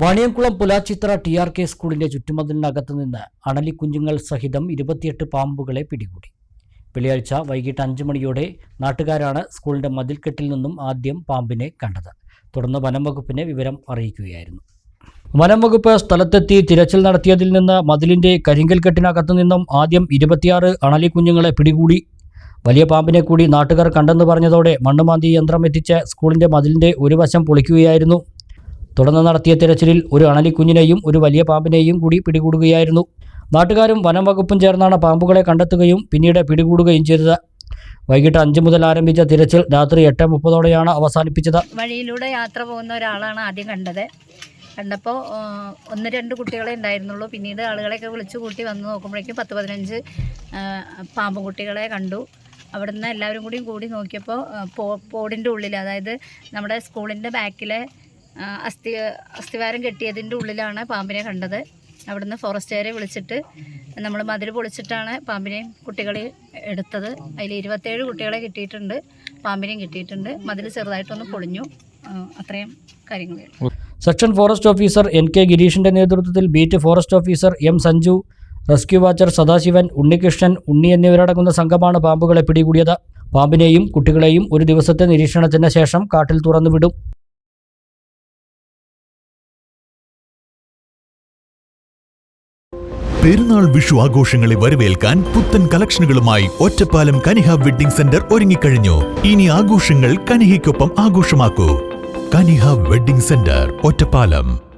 Vaniyamkulam Pulachithra T R K സ്കൂളിന്റെ ചുറ്റുമതിലിനകത്ത് നിന്ന് അണലിക്കുഞ്ഞുങ്ങൾ സഹിതം ഇരുപത്തിയെട്ട് പാമ്പുകളെ പിടികൂടി. വെള്ളിയാഴ്ച വൈകിട്ട് അഞ്ചു മണിയോടെ നാട്ടുകാരാണ് സ്കൂളിന്റെ മതിൽക്കെട്ടിൽ നിന്നും ആദ്യം പാമ്പിനെ കണ്ടത്. തുടർന്ന് വനം വകുപ്പിനെ വിവരം അറിയിക്കുകയായിരുന്നു. വനം വകുപ്പ് സ്ഥലത്തെത്തി തിരച്ചിൽ നടത്തിയതിൽ നിന്ന് മതിലിന്റെ കരിങ്കൽ കെട്ടിനകത്തു നിന്നും ആദ്യം ഇരുപത്തിയാറ് അണലിക്കുഞ്ഞുങ്ങളെ പിടികൂടി. വലിയ പാമ്പിനെ കൂടി നാട്ടുകാർ കണ്ടെന്ന് പറഞ്ഞതോടെ മണ്ണുമാന്തി യന്ത്രം എത്തിച്ച് സ്കൂളിന്റെ മതിലിന്റെ ഒരു വശം പൊളിക്കുകയായിരുന്നു. തുടർന്ന് നടത്തിയ തിരച്ചിലിൽ ഒരു അണലിക്കുഞ്ഞിനെയും ഒരു വലിയ പാമ്പിനെയും കൂടി പിടികൂടുകയായിരുന്നു. നാട്ടുകാരും വനം വകുപ്പും ചേർന്നാണ് പാമ്പുകളെ കണ്ടെത്തുകയും പിന്നീട് പിടികൂടുകയും ചെയ്തത്. വൈകിട്ട് അഞ്ച് മുതൽ ആരംഭിച്ച തിരച്ചിൽ രാത്രി എട്ട് മുപ്പതോടെയാണ് അവസാനിപ്പിച്ചത്. വഴിയിലൂടെ യാത്ര പോകുന്ന ഒരാളാണ് ആദ്യം കണ്ടത്. കണ്ടപ്പോൾ ഒന്ന് രണ്ട് കുട്ടികളെ ഉണ്ടായിരുന്നുള്ളൂ. പിന്നീട് ആളുകളെയൊക്കെ വിളിച്ചു കൂട്ടി വന്ന് നോക്കുമ്പോഴേക്കും പത്ത് പതിനഞ്ച് പാമ്പുകുട്ടികളെ കുട്ടികളെ കണ്ടു. അവിടുന്ന് എല്ലാവരും കൂടി കൂടി നോക്കിയപ്പോൾ പോടിന്റെ ഉള്ളിൽ അതായത് നമ്മുടെ സ്കൂളിന്റെ ബാക്കിലെ അസ്ഥി അസ്ഥിവാരം കെട്ടിയതിന്റെ ഉള്ളിലാണ് പാമ്പിനെ കണ്ടത്. അവിടുന്ന് ഫോറസ്റ്റുകാരെ വിളിച്ചിട്ട് നമ്മൾ മതിൽ പൊളിച്ചിട്ടാണ് പാമ്പിനെയും കുട്ടികളെ എടുത്തത്. അതിൽ ഇരുപത്തേഴ് കുട്ടികളെ കിട്ടിയിട്ടുണ്ട്. പാമ്പിനെയും കിട്ടിയിട്ടുണ്ട്. മതിൽ ചെറുതായിട്ടൊന്ന് പൊളിഞ്ഞു. അത്രയും കാര്യങ്ങൾ. Section forest officer N K ഗിരീഷിന്റെ നേതൃത്വത്തിൽ beat forest officer M Sanju rescue watcher Sadasivan Unnikrishnan Unni എന്നിവരടങ്ങുന്ന സംഘമാണ് പാമ്പുകളെ പിടികൂടിയത്. പാമ്പിനെയും കുട്ടികളെയും ഒരു ദിവസത്തെ നിരീക്ഷണത്തിന് ശേഷം കാട്ടിൽ തുറന്നുവിടും. പെരുന്നാൾ വിഷു ആഘോഷങ്ങളെ വരവേൽക്കാൻ പുത്തൻ കളക്ഷനുകളുമായി ഒറ്റപ്പാലം കനിഹ വെഡ്ഡിംഗ് സെന്റർ ഒരുങ്ങിക്കഴിഞ്ഞു. ഇനി ആഘോഷങ്ങൾ കനിഹയ്ക്കൊപ്പം ആഘോഷമാക്കൂ. Kaniha wedding centre Ottapalam.